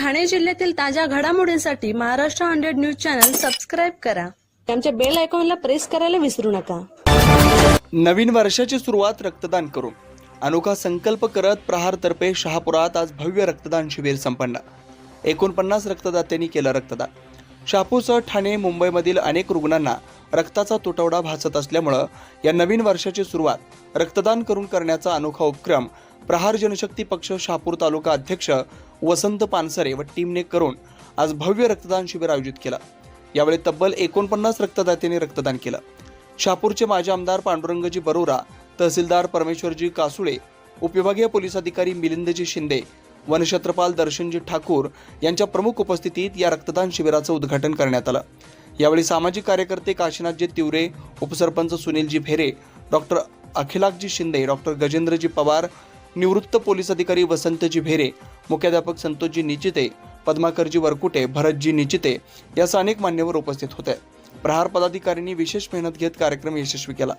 ठाणे जिल्ह्यातील ताज्या घडामोडींसाठी Maharashtra hundred news channel subscribe करा. आमच्या बेल आयकॉनला प्रेस करायला विसरू नका. नवीन वर्षाची सुरुवात रक्तदान करून. अनोखा संकल्प करत प्रहारतर्फे शहापुरात आज भव्य रक्तदान शिबिर संपन्न. एकोणपन्नास रक्तदात्यांनी केलं रक्तदान. शहापूरसह ठाणे मुंबईमधील अनेक रुग्णांना रक्ताचा तुटवडा भासत असल्यामुळं या नवीन वर्षाची सुरुवात रक्तदान करून करण्याचा अनोखा उपक्रम प्रहार जनशक्ती पक्ष शहापूर तालुका अध्यक्ष वसंत पानसरे व टीमने करून आज भव्य रक्तदान शिबिर आयोजित केलं. यावेळी तब्बल एकोणपन्नास रक्तदात्यांनी रक्तदान केलं. शहापूरचे माजी आमदार पांडुरंगजी बरोरा तहसीलदार परमेश्वरजी कासुळे उपविभागीय पोलीस अधिकारी मिलिंदजी शिंदे वनक्षत्रपाल दर्शनजी ठाकूर यांच्या प्रमुख उपस्थितीत या रक्तदान शिबिराचं उद्घाटन करण्यात आलं. यावेळी सामाजिक कार्यकर्ते काशीनाथजी तिवरे उपसरपंच सुनीलजी भेरे डॉक्टर अखिलाकजी शिंदे डॉक्टर गजेंद्रजी पवार निवृत्त पोलीस अधिकारी वसंतजी भेरे मुख्याध्यापक संतोषजी निचिते पद्माकरजी वरकुटे भरतजी निचिते यासह अनेक मान्यवर उपस्थित होते. प्रहार पदाधिकाऱ्यांनी विशेष मेहनत घेत कार्यक्रम यशस्वी केला.